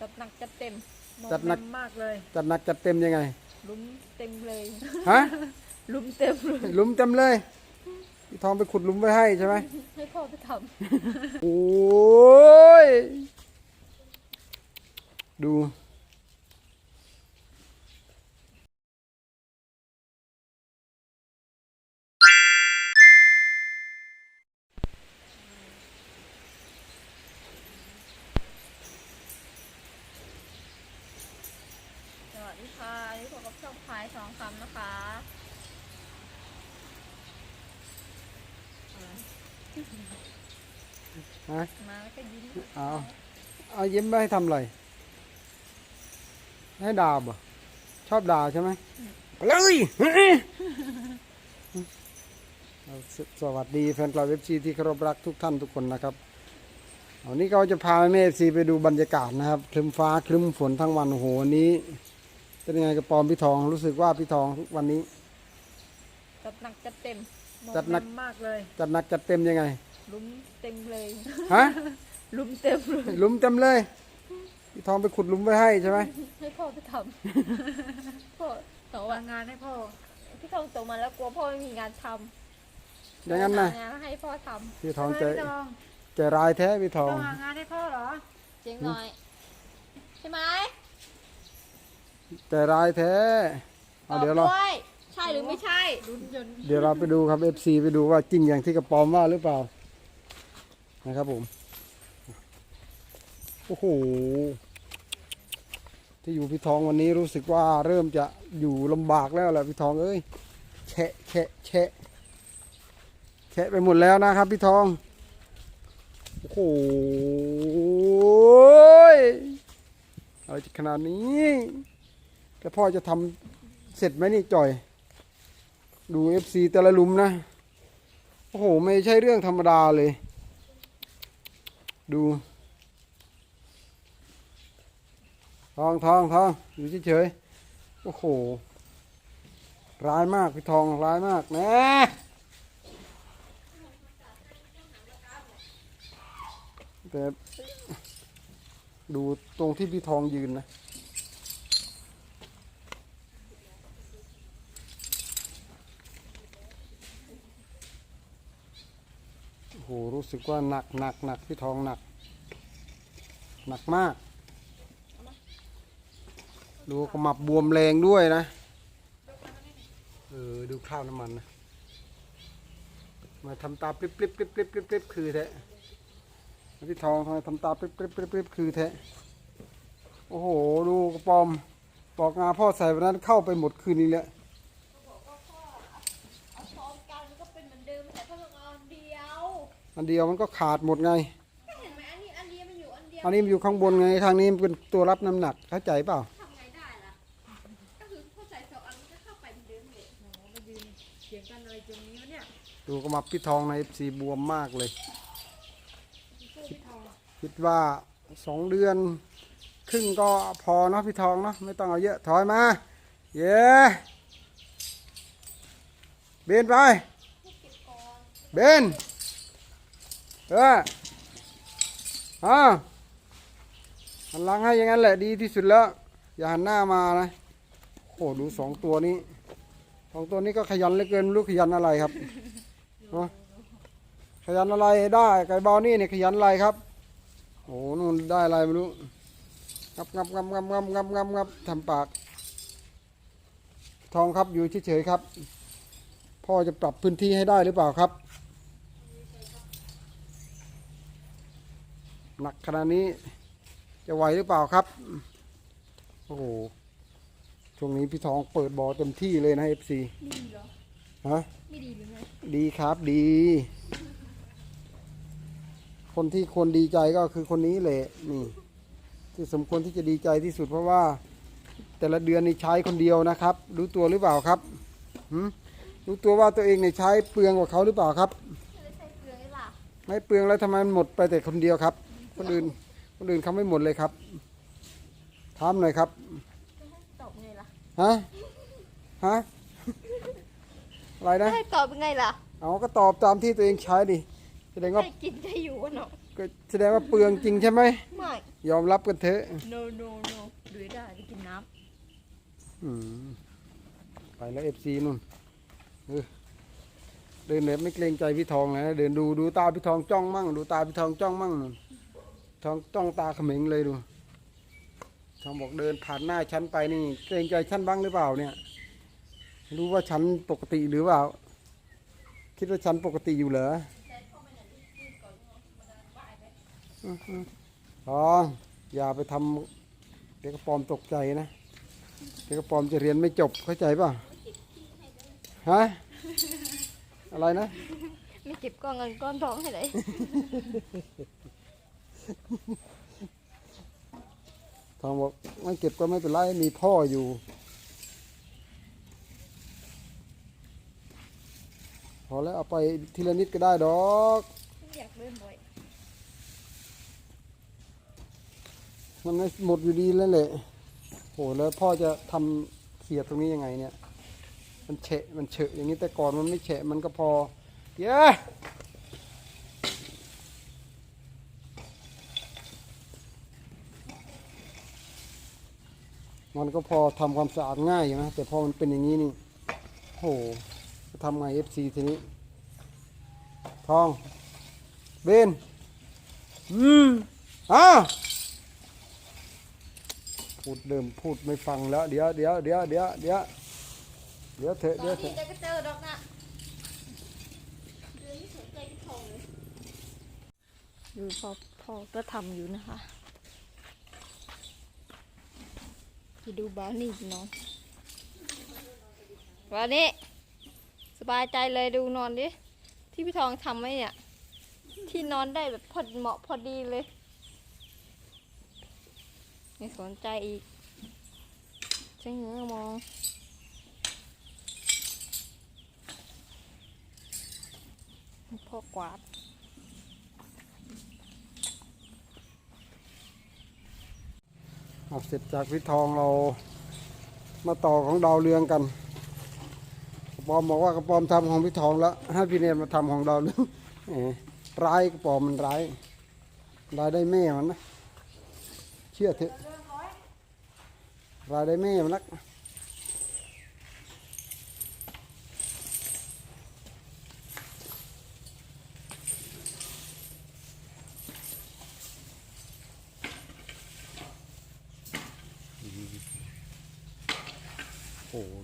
จัดหนักจัดเต็มจัดหนักมอมแมมมากเลยจัดหนักจัดเต็มยังไงลุ้มเต็มเลย ฮะลุ้มเต็มเลยหลุมเต็มเลยพี่ทองไปขุดหลุมไว้ให้ใช่ไหม ให้พ่อไปทโอ้ย ดูายสองคำนะคะฮะมาแล้วก็ยิ้มเอาเอายิ้มไม่ให้ทำอะไร ให้ด่าบ่ชอบด่าใช่ไหมเอาเลยเอาสสวัสดีแฟนคลับเอฟซีที่เคารพรักทุกท่านทุกคนนะครับวันนี้เราจะพาแม่เอฟซีไปดูบรรยากาศนะครับคลึ้มฟ้าคลึ้มฝนทั้งวันโอ้โหวันนี้ เป็นยังไงกับปอมพี่ทองรู้สึกว่าพี่ทองวันนี้ จัดหนักจัดเต็มมอมจัดหนักแมมมากเลยจัดหนักจัดเต็มยังไงลุ้มเต็มเลยฮะลุ้มเต็มเลยหลุมเต็มเลย พี่ทองไปขุดหลุมไว้ให้ใช่ไหมให้พ่อไปทำ พ่อแต่ว่าทำงานให้พ่อพี่ทองโตมาแล้วกลัวพ่อไม่มีงานทำอย่างนั้นนะหางานให้พ่อทพี่ทองทำไมใจพี่ทองใจร้ายแท้พี่ทองต้องหางานให้พ่อเหรอำเจ๊งหน่อย ใช่ไหม ใจร้ายแท้เอาเดี๋ยวเราตอบด้วยใช่หรือไม่ใช่ลุ้นจนเดี๋ยวเราไปดูครับ FC ไปดูว่าจริงอย่างที่กระปอมว่าหรือเปล่า นะครับผม โอ้โห ที่อยู่พี่ทองวันนี้รู้สึกว่าเริ่มจะอยู่ลำบากแล้วแหละพี่ทองเอ้ยแฉะแฉะแฉะแฉะไปหมดแล้วนะครับพี่ทอง โอ้โหอะไรจะขนาดนี้ แล้วพ่อจะทำเสร็จไหมนี่จ่อย ดูเอฟซีแต่ละลุมนะ โอ้โห ไม่ใช่เรื่องธรรมดาเลย ดูทองทองทองอยู่เฉยๆโอ้โห ร้ายมากพี่ทองร้ายมากนะแต่ดูตรงที่พี่ทองยืนนะ โอ้โหรู้สึกว่าหนักหนักหนักพี่ทองหนัก หนักมาก ดูขมับบวมแรงด้วยนะ เออ ดูคราบน้ำมันนะ มาทำตาปริบปริบปริบปริบปริบปริบคือแท้พี่ทองทำไมทำตาปริบปริบปริบปริบคือแท้โอ้โห ดูกระปอมปอกงาพ่อใส่วันนั้นเข้าไปหมดคืนนี้แหละ พร้อมกันก็เป็นเหมือนเดิมแต่เพิ่งเอาอันเดียว อันเดียวมันก็ขาดหมดไง เห็นไหมอันนี้อันนี้มันอยู่อันเดียวอันนี้มันอยู่ข้างบนไงทางนี้มันเป็นตัวรับน้ำหนักเข้าใจเปล่า ทำไงได้ล่ะ ก็คือพ่อใส่สองอันก็เข้าไปเหมือนเดิมเลยโอ้โหมายืนเถียงกันอะไรตรงนี้วะเนี่ยดูกระมับพี่ทองในสีบวมมากเลยสู้พี่ทองคิดว่าสองเดือน ครึ่งก็พอเนาะพี่ทองเนาะไม่ต้องเอาเยอะถอยมา เย้เบนไป เบน เอออ่าหันหลังให้อย่างนั้นแหละดีที่สุดแล้ว อย่าหันหน้ามานะโอ้ดูสองตัวนี้สองตัวนี้ก็ขยันเหลือเกินไม่รู้ขยันอะไรครับเนาะขยันอะไรได้ไก่บอนี่เนี่ยขยันอะไรครับโอ้นู่นได้อะไรไม่รู้งับงับงับงับงับงับงับงับทำปาก ทองครับอยู่เฉยๆครับ พ่อจะปรับพื้นที่ให้ได้หรือเปล่าครับ หนักขนาดนี้จะไหวหรือเปล่าครับ โอ้โห ช่วงนี้พี่ทองเปิดบ่อเต็มที่เลยนะเอฟซีดีเหรอ ฮะ ไม่ดีหรือไง ดีครับดี คนที่ควรดีใจก็คือคนนี้แหละนี่ ที่สมควรที่จะดีใจที่สุดเพราะว่า แต่ละเดือนนี่ใช้คนเดียวนะครับ รู้ตัวหรือเปล่าครับหืมรู้ตัวว่าตัวเองเนี่ยใช้เปลืองกว่าเขาหรือเปล่าครับ ไม่ใช่เกลือไอ้ล่ะไม่เปลืองแล้วทำไมมันหมดไปแต่คนเดียวครับ คนอื่น คนอื่นเขาไม่หมดเลยครับถามหน่อยครับจะให้ตอบไงล่ะฮะฮะอะไรนะให้ตอบยังไงล่ะเอาก็ตอบตามที่ตัวเองใช้ดิแสดงว่าให้กินได้อยู่วะเนาะก็แสดงว่าเปลืองจริงใช่ไหมไม่ยอมรับกันเถอะ no no no ดูได้ได้กินน้อืมไปแล้วเอฟซีนู่นเออเดินแบบไม่เกรงใจพี่ทองเลยนะเดินดูดูตาพี่ทองจ้องมั่ง ดูตาพี่ทองจ้องมั่งนู่น ทองจ้องตาเขม็งเลยดูทองบอกเดินผ่านหน้าฉันไปนี่เกรงใจฉันบ้างหรือเปล่าเนี่ย รู้ว่าฉันปกติหรือเปล่า คิดว่าฉันปกติอยู่เหรออื้ออทองอย่าไปทำเด็กปอมตกใจนะเด็กปอมจะเรียนไม่จบเข้าใจป่ะฮะอะไรนะ ไม่เก็บก้อนเงินก้อนทองให้เลย ทองบอกไม่เก็บก็ไม่เป็นไรมีพ่ออยู่ พอแล้วเอาไปทีละนิดก็ได้ดอกอยากเล่นบ่อยมันไม่หมดอยู่ดีแล้วแหละโหแล้วพ่อจะทำเขียดตรงนี้ยังไงเนี่ย มันเฉะมันเฉอะอย่างนี้แต่ก่อนมันไม่เฉะมันก็พอเย้ มันก็พอทำความสะอาดง่ายอยู่นะแต่พอมันเป็นอย่างนี้นี่โหจะทำไงเอฟซีทีนี้ ทอง เบน อืมอ่าพูดเดิมพูดไม่ฟังแล้ว เดี๋ยวเดี๋ยวเดี๋ยวเดี๋ยวเดี๋ยวเดี๋ยวเถอะตอเดี๋ยวนเถนี้อะจะก็เจอดอกนะเดินไม่สนใจพี่ทองเลยดูพ่อพ่อก็ทำอยู่นะคะ ดูบานนี่นอนวันนี้สบายใจเลยดูนอนดิ ที่พี่ทองทำไว้เนี่ย ที่นอนได้แบบพอเหมาะพอดีเลย ไม่สนใจอีกใช้เงื้อมองพ่อกวาด เอาเสร็จจากพิทองเรามาต่อของดาวเรืองกันกระปอมบอกว่ากระปอมทำของพิทองแล้วให้พี่เนรมาทำของดาวเรืองร้ายกระปอมมันร้ายร้ายได้แม่มันนะเชื่อเถอะร้ายได้แม่มันนัก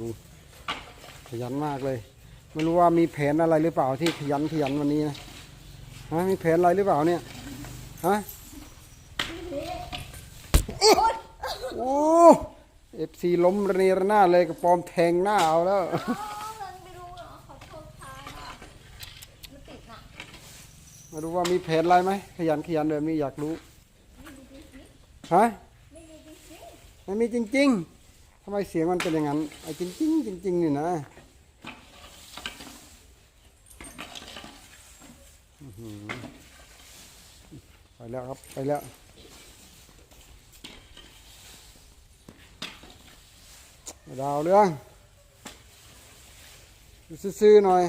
ดูขยันมากเลย ไม่รู้ว่ามีแผนอะไรหรือเปล่าที่ขยันขยันวันนี้นะฮะมีแผนอะไรหรือเปล่าเนี่ยฮะโอ้เอฟซีล้มระเนระนาดเลยกระปอมแทงหน้าเอาแล้วไม่รู้เหรอขอโทษค่ะมันติดน่ะมาดูว่ามีแผนอะไรไหมขยันขยันแบบนี้อยากรู้ฮะมีจริงไม่มีจริงๆ ทำไมเสียงมันเป็นอย่างนั้นไอ้จริงๆจริงๆนี่นะอื้อหือไปแล้วครับ ไปแล้วดาวเรื่องดูซื่อๆหน่อย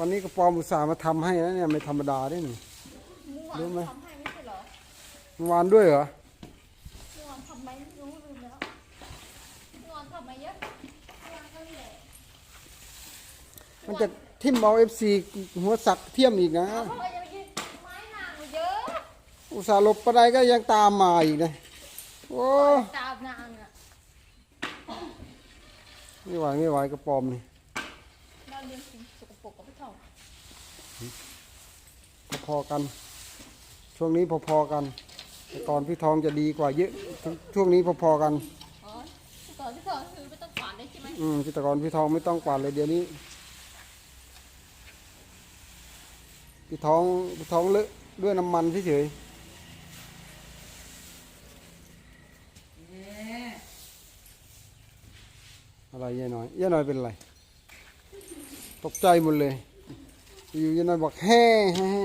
วันนี้กระปอมอุตส่าห์มาทำให้นะเนี่ยไม่ธรรมดาด้วยนี่ๆเมื่อวานรู้ไหมทำให้ไม่ใช่เหรอเมื่อวานด้วยเหรอเมื่อวานทำไหมไม่รู้ลืมแล้วเมื่อวานทำมาเยอะเมื่อวานก็นี่แหละ มันจะทิ่มเอาเอฟซีหัวสักเทียมอีกนะ เพราะว่ายังยืนไม้หนางเยอะอุตส่าห์หลบไปได้ก็ยังตามมาอีกนะโอ้ตามนางอะไม่ไหวไม่ไหวกระปอมนี่เราเรียนสิ่งสกปรกกับพี่ทองพอๆกัน ช่วงนี้พอๆกันแต่ก่อนพี่ทองจะดีกว่าเยอะช่วงนี้พอๆกัน อ๋อตอนพี่ทองคือไม่ต้องขวานได้ใช่ไหมอืมแต่ก่อนพี่ทองไม่ต้องกวาดเลยเดี๋ยวนี้ พี่ทองพี่ทองเลอะด้วยน้ำมันเฉยๆอะไรยายน้อยยายน้อยเป็นอะไรตกใจหมดเลยอยู่ยายน้อยบอกแห่แห่แห่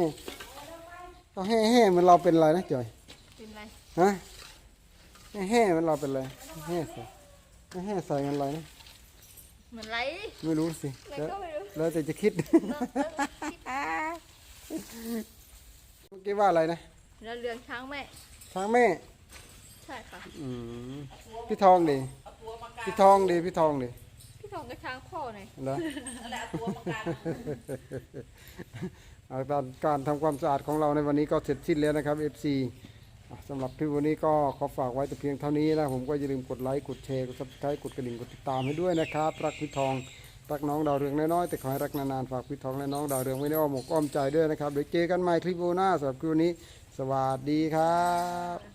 ก็แห่แห่เหมันเราเป็นอะไรนะจอยเป็นไรฮะแห่แห่เหมันเราเป็นอะไรแห่ใส่แห่ใส่กันอะไรนะเหมือนไรไม่รู้สิมันแล้วก็ไม่รู้แล้วแต่จะคิด เออเออคิดเมื่อกี้ว่าอะไรนะแล้วเรืองช้างแม่ ช้างแม่ ใช่ค่ะ อืมพี่ทองดิพี่ทองดิพี่ทองดิพี่ทองกับช้างพ่อหน่อยเหรอเอาตอนการทำความสะอาดของเราในวันนี้ก็เสร็จสิ้นแล้วนะครับ FC อะสำหรับคลิปวันนี้ก็ขอฝากไว้แต่เพียงเท่านี้นะ ผมก็อย่าลืมกดไลค์ กดแชร์ กดซับสไครต์กดกระดิ่ง กดติดตามให้ด้วยนะครับ รักพี่ทอง รักน้องดาวเรืองน้อยๆแต่ขอให้รักนานๆฝากพี่ทองและน้องดาวเรืองไว้ในอ้อมอกอ้อมใจด้วยนะครับเดี๋ยวเจอกันใหม่คลิปหน้าสำหรับคลิปนี้ สวัสดีครับ